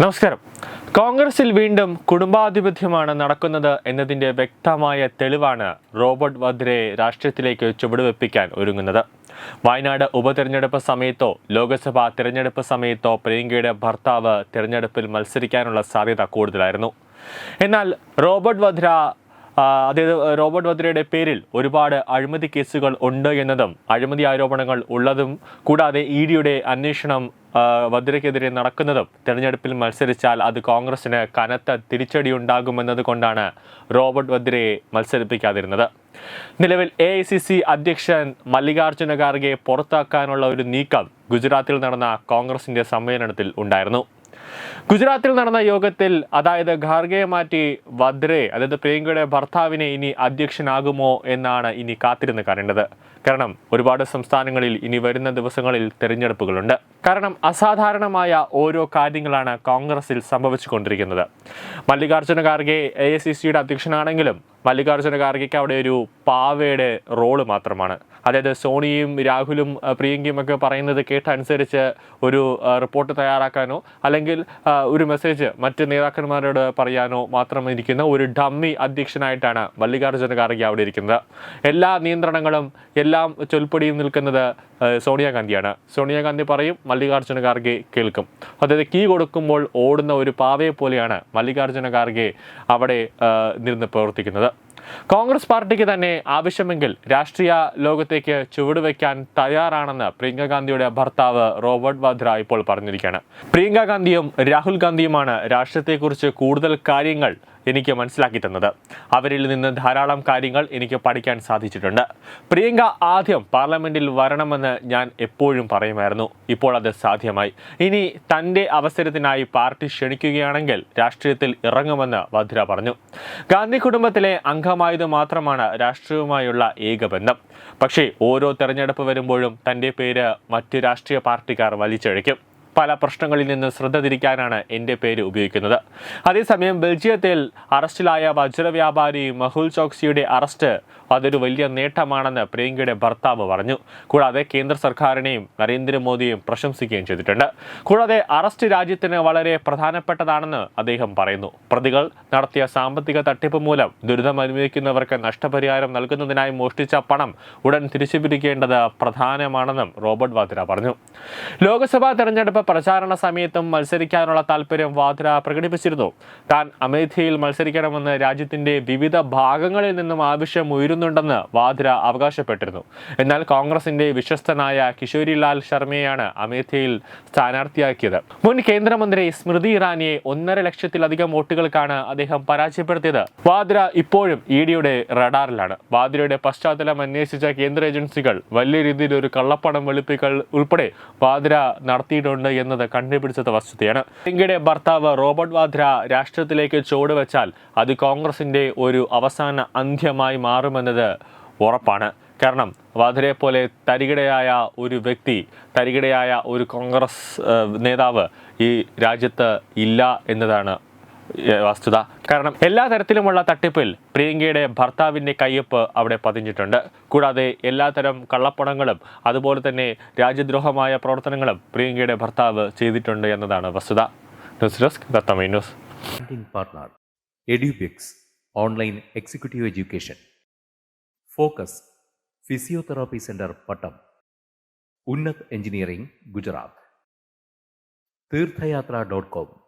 നമസ്കാരം. കോൺഗ്രസിൽ വീണ്ടും കുടുംബാധിപത്യമാണ് നടക്കുന്നത് എന്നതിന്റെ വ്യക്തമായ തെളിവാണ് റോബർട്ട് വദ്രയെ രാഷ്ട്രീയത്തിലേക്ക് ചുവടുവെപ്പിക്കാൻ ഒരുങ്ങുന്നത്. വയനാട് ഉപതെരഞ്ഞെടുപ്പ് സമയത്തോ ലോക്സഭാ തിരഞ്ഞെടുപ്പ് സമയത്തോ പ്രിയങ്കയുടെ ഭർത്താവ് തിരഞ്ഞെടുപ്പിൽ മത്സരിക്കാനുള്ള സാധ്യത കൂടുതലായിരുന്നു. എന്നാൽ റോബർട്ട് വദ്ര അതായത് റോബർട്ട് വദ്രയുടെ പേരിൽ ഒരുപാട് അഴിമതി കേസുകൾ ഉണ്ട് എന്നതും അഴിമതി ആരോപണങ്ങൾ ഉള്ളതും കൂടാതെ ഇ ഡിയുടെ അന്വേഷണം വദ്രയ്ക്കെതിരെ നടക്കുന്നതും തെരഞ്ഞെടുപ്പിൽ മത്സരിച്ചാൽ അത് കോൺഗ്രസിന് കനത്ത തിരിച്ചടി ഉണ്ടാകുമെന്നത് കൊണ്ടാണ് റോബർട്ട് വദ്രയെ മത്സരിപ്പിക്കാതിരുന്നത്. നിലവിൽ എ ഐ സി സി അധ്യക്ഷൻ മല്ലികാർജുന ഖാർഗെ പുറത്താക്കാനുള്ള ഒരു നീക്കം ഗുജറാത്തിൽ നടന്ന കോൺഗ്രസിന്റെ സമ്മേളനത്തിൽ ഉണ്ടായിരുന്നു. ഗുജറാത്തിൽ നടന്ന യോഗത്തിൽ അതായത് ഖാർഗയെ മാറ്റി വദ്രെ അതായത് പ്രിയങ്കയുടെ ഭർത്താവിനെ ഇനി അധ്യക്ഷനാകുമോ എന്നാണ് ഇനി കാത്തിരുന്ന് കാണേണ്ടത്. കാരണം ഒരുപാട് സംസ്ഥാനങ്ങളിൽ ഇനി വരുന്ന ദിവസങ്ങളിൽ തെരഞ്ഞെടുപ്പുകളുണ്ട്. കാരണം അസാധാരണമായ ഓരോ കാര്യങ്ങളാണ് കോൺഗ്രസിൽ സംഭവിച്ചുകൊണ്ടിരിക്കുന്നത്. Mallikarjuna Kharge A I C സിയുടെ അധ്യക്ഷനാണെങ്കിലും മല്ലികാർജുന ഖാർഗെക്ക് അവിടെ ഒരു പാവയുടെ റോൾ മാത്രമാണ്. അതായത് സോണിയും രാഹുലും പ്രിയങ്കയും ഒക്കെ പറയുന്നത് കേട്ടനുസരിച്ച് ഒരു റിപ്പോർട്ട് തയ്യാറാക്കാനോ അല്ലെങ്കിൽ ഒരു മെസ്സേജ് മറ്റ് നേതാക്കന്മാരോട് പറയാനോ മാത്രം ഇരിക്കുന്ന ഒരു ഡമ്മി അധ്യക്ഷനായിട്ടാണ് മല്ലികാർജുന ഖാർഗെ അവിടെ ഇരിക്കുന്നത്. എല്ലാ നിയന്ത്രണങ്ങളും എല്ലാം ചൊൽപ്പടിയും നിൽക്കുന്നത് സോണിയാഗാന്ധിയാണ്. സോണിയാഗാന്ധി പറയും മല്ലികാർജുന ഖാർഗെ കേൾക്കും. അതായത് കീ കൊടുക്കുമ്പോൾ ഓടുന്ന ഒരു പാവയെ പോലെയാണ് മല്ലികാർജുന ഖാർഗെ അവിടെ നിന്ന് പ്രവർത്തിക്കുന്നത്. കോൺഗ്രസ് പാർട്ടിക്ക് തന്നെ ആവശ്യമെങ്കിൽ രാഷ്ട്രീയ ലോകത്തേക്ക് ചുവടുവെക്കാൻ തയ്യാറാണെന്ന് പ്രിയങ്ക ഗാന്ധിയുടെ ഭർത്താവ് റോബർട്ട് വാദ്ര ഇപ്പോൾ പറഞ്ഞിരിക്കുകയാണ്. പ്രിയങ്ക ഗാന്ധിയും രാഹുൽ ഗാന്ധിയുമാണ് രാഷ്ട്രീയത്തെക്കുറിച്ച് കൂടുതൽ കാര്യങ്ങൾ എനിക്ക് മനസ്സിലാക്കി തന്നത്. അവരിൽ നിന്ന് ധാരാളം കാര്യങ്ങൾ എനിക്ക് പഠിക്കാൻ സാധിച്ചിട്ടുണ്ട്. പ്രിയങ്ക ആദ്യം പാർലമെന്റിൽ വരണമെന്ന് ഞാൻ എപ്പോഴും പറയുമായിരുന്നു. ഇപ്പോൾ അത് സാധ്യമായി. ഇനി തന്റെ അവസരത്തിനായി പാർട്ടി ക്ഷണിക്കുകയാണെങ്കിൽ രാഷ്ട്രീയത്തിൽ ഇറങ്ങുമെന്ന് വധ്ര പറഞ്ഞു. ഗാന്ധി കുടുംബത്തിലെ അംഗമായത് മാത്രമാണ് രാഷ്ട്രീയവുമായുള്ള ഏക ബന്ധം പക്ഷേ ഓരോ തെരഞ്ഞെടുപ്പ് വരുമ്പോഴും തന്റെ പേര് മറ്റ് രാഷ്ട്രീയ പാർട്ടിക്കാർ വലിച്ചഴയ്ക്കും പല പ്രശ്നങ്ങളിൽ നിന്ന് ശ്രദ്ധ തിരിക്കാനാണ് എന്റെ പേര് ഉപയോഗിക്കുന്നത്. അതേസമയം ബെൽജിയത്തിൽ അറസ്റ്റിലായ വജ്രവ്യാപാരി മഹുൽ ചോക്സിയുടെ അറസ്റ്റ് അതൊരു വലിയ നേട്ടമാണെന്ന് പ്രിയങ്കയുടെ ഭർത്താവ് പറഞ്ഞു. കൂടാതെ കേന്ദ്ര സർക്കാരിനെയും നരേന്ദ്രമോദിയെയും പ്രശംസിക്കുകയും ചെയ്തിട്ടുണ്ട്. കൂടാതെ അറസ്റ്റ് രാജ്യത്തിന് വളരെ പ്രധാനപ്പെട്ടതാണെന്ന് അദ്ദേഹം പറയുന്നു. പ്രതികൾ നടത്തിയ സാമ്പത്തിക തട്ടിപ്പ് മൂലം ദുരിതം അനുഭവിക്കുന്നവർക്ക് നഷ്ടപരിഹാരം നൽകുന്നതിനായി മോഷ്ടിച്ച പണം ഉടൻ തിരിച്ചുപിടിക്കേണ്ടത് പ്രധാനമാണെന്നും റോബർട്ട് വാദ്ര പറഞ്ഞു. ലോക്സഭാ തെരഞ്ഞെടുപ്പ് പ്രചാരണ സമയത്തും മത്സരിക്കാനുള്ള താല്പര്യം വാദ്ര പ്രകടിപ്പിച്ചിരുന്നു. താൻ അമേഠിയിൽ മത്സരിക്കണമെന്ന് രാജ്യത്തിന്റെ വിവിധ ഭാഗങ്ങളിൽ നിന്നും ആവശ്യം ഉയരുന്നുണ്ടെന്ന് വാദ്ര അവകാശപ്പെട്ടിരുന്നു. എന്നാൽ കോൺഗ്രസിന്റെ വിശ്വസ്തനായ കിഷോരിലാൽ ശർമ്മയാണ് അമേഠിയിൽ സ്ഥാനാർത്ഥിയാക്കിയത്. മുൻ കേന്ദ്രമന്ത്രി സ്മൃതി ഇറാനിയെ ഒന്നര ലക്ഷത്തിലധികം വോട്ടുകൾക്കാണ് അദ്ദേഹം പരാജയപ്പെടുത്തിയത്. വാദ്ര ഇപ്പോഴും ഇ ഡിയുടെ റഡാറിലാണ്. വാദ്രയുടെ പശ്ചാത്തലം അന്വേഷിച്ച കേന്ദ്ര ഏജൻസികൾ വലിയ രീതിയിൽ ഒരു കള്ളപ്പണം വെളുപ്പിക്കൽ ഉൾപ്പെടെ വാദ്ര നടത്തിയിട്ടുണ്ട് എന്നത് കണ്ടുപിടിച്ചത് വസ്തുതയാണ് പ്രിയങ്കയുടെ ഭർത്താവ് റോബർട്ട് വാദ്ര രാഷ്ട്രത്തിലേക്ക് ചുവടുവെച്ചാൽ അത് കോൺഗ്രസിന്റെ ഒരു അവസാന അന്ത്യമായി മാറുമെന്നത് ഉറപ്പാണ്. കാരണം വാദ്രയെ പോലെ തരികിടയായ ഒരു വ്യക്തി തരികിടയായ ഒരു കോൺഗ്രസ് നേതാവ് ഈ രാജ്യത്ത് ഇല്ല എന്നതാണ് വസ്തുത. കാരണം എല്ലാ തരത്തിലുമുള്ള തട്ടിപ്പിൽ പ്രിയങ്കയുടെ ഭർത്താവിന്റെ കയ്യൊപ്പ് അവിടെ പതിഞ്ഞിട്ടുണ്ട്. കൂടാതെ എല്ലാത്തരം കള്ളപ്പണങ്ങളും അതുപോലെ തന്നെ രാജ്യദ്രോഹമായ പ്രവർത്തനങ്ങളും പ്രിയങ്കയുടെ ഭർത്താവ് ചെയ്തിട്ടുണ്ട് എന്നതാണ് വസ്തുത. News desk news. Funding online executive education focus physiotherapy Focus Pattom Unnath engineering Gujarat Theerthayathra dot com